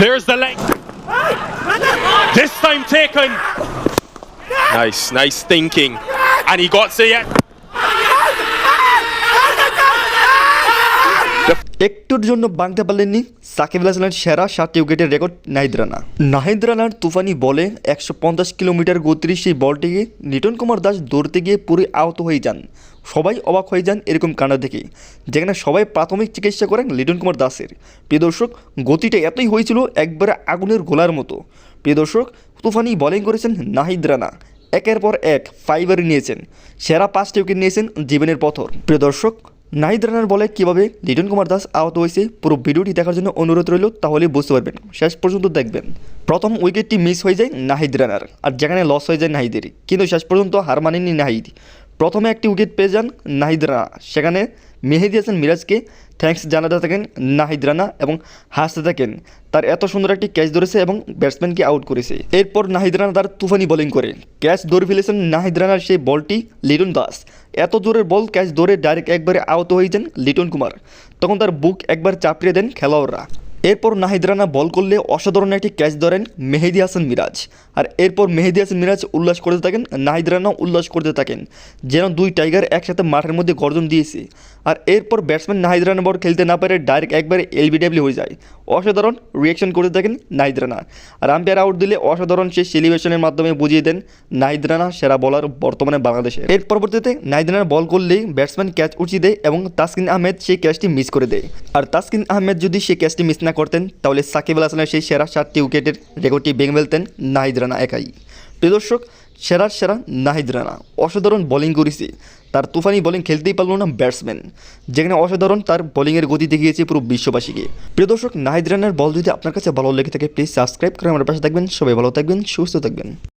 There's the leg. This time taken. Nice, nice thinking. And he got to it. একটুর জন্য বাংতে পারলেননি সাকিব আল সেরা সাতটি উইকেটের রেকর্ড নাহিদ রানা। নাহিদ রানার তুফানি বলে একশো পঞ্চাশ কিলোমিটার গতির সেই বলটিকে লিটন কুমার দাস দৌড়তে গিয়ে পুরো আহত হয়ে যান। সবাই অবাক হয়ে যান এরকম কাণ্ড দেখে, যেখানে সবাই প্রাথমিক চিকিৎসা করেন লিটন কুমার দাসের। প্রিয় দর্শক, গতিটা এতই হয়েছিল একবারে আগুনের গোলার মতো। প্রিয় দর্শক, তুফানি বোলিং করেছেন নাহিদ রানা। একের পর এক ফাইবার নিয়েছেন। সেরা পাঁচটি উইকেট নিয়েছেন জীবনের পথর। প্রিয় দর্শক নাহিদ রানার বলে কীভাবে লিটন কুমার দাস আহত হয়েছে, পুরো ভিডিওটি দেখার জন্য অনুরোধ রইল, তাহলে বুঝতে পারবেন। শেষ পর্যন্ত দেখবেন। প্রথম উইকেটটি মিস হয়ে যায় নাহিদ রানার, আর যেখানে লস হয়ে যায় নাহিদের। কিন্তু শেষ পর্যন্ত হার মানেনি নাহিদ। প্রথমে একটি উইকেট পেয়ে যান নাহিদ রানা সেখানে মেহেদি হাসান মিরাজকে থ্যাঙ্কস জানাতে থাকেন নাহিদ রানা এবং হাসতে থাকেন। তার এত সুন্দর একটি ক্যাচ ধরেছে এবং ব্যাটসম্যানকে আউট করেছে। এরপর নাহিদ রানা তার তুফানি বোলিং করে। ক্যাচ ধরে ফেলেছেন নাহিদ রানার সেই বলটি লিটন দাস। এত জোরের বল ক্যাচ ধরে ডাইরেক্ট একবারে আহত হয়ে যান লিটন কুমার। তখন তার বুক একবার চাপড়িয়ে দেন খেলোয়াড়রা। এরপর নাহিদ রানা বল করলে অসাধারণ একটি ক্যাচ ধরেন মেহেদি হাসান মিরাজ। আর এরপর মেহেদি হাসান মিরাজ উল্লাস করতে থাকেন, নাহিদ রানা উল্লাস করতে থাকেন, যেন দুই টাইগার একসাথে মাঠের মধ্যে গর্জন দিয়েছে। আর এরপর ব্যাটসম্যান নাহিদ রানা বল খেলতে না পারে ডাইরেক্ট একবারে এলবিডাব্লিউ হয়ে যায়। অসাধারণ রিয়াকশন করতে থাকেন নাহিদ রানা। আর আম্পায়ার আউট দিলে অসাধারণ সেই সেলিব্রেশনের মাধ্যমে বুঝিয়ে দেন নাহিদ রানা সেরা বলার বর্তমানে বাংলাদেশে। এর পরবর্তীতে নাহিদ বল করলেই ব্যাটসম্যান ক্যাচ উঠিয়ে দেয় এবং তাসকিন আহমেদ সেই ক্যাচটি মিস করে দেয়। আর তাসকিন আহমেদ যদি সেই ক্যাচটি মিস না করতেন, তাহলে সাকিব আল হাসানের সেই সেরা সাতটি উইকেটের রেকর্ডটি ভেঙে ফেলতেন নাহিদ রানা একাই। প্রিয় দর্শক সেরার সেরা নাহিদ রানা। অসাধারণ বোলিং করেছে। তার তুফানি বোলিং খেলতেই পারল না ব্যাটসম্যান যেখানে অসাধারণ তার বোলিংয়ের গতি দেখিয়েছে পুরো বিশ্ববাসীকে। প্রিয় দর্শক, নাহিদ রানার বল যদি আপনার কাছে ভালো লেগে থাকে প্লিজ সাবস্ক্রাইব করে আমার পাশে থাকবেন। সবাই ভালো থাকবেন, সুস্থ থাকবেন।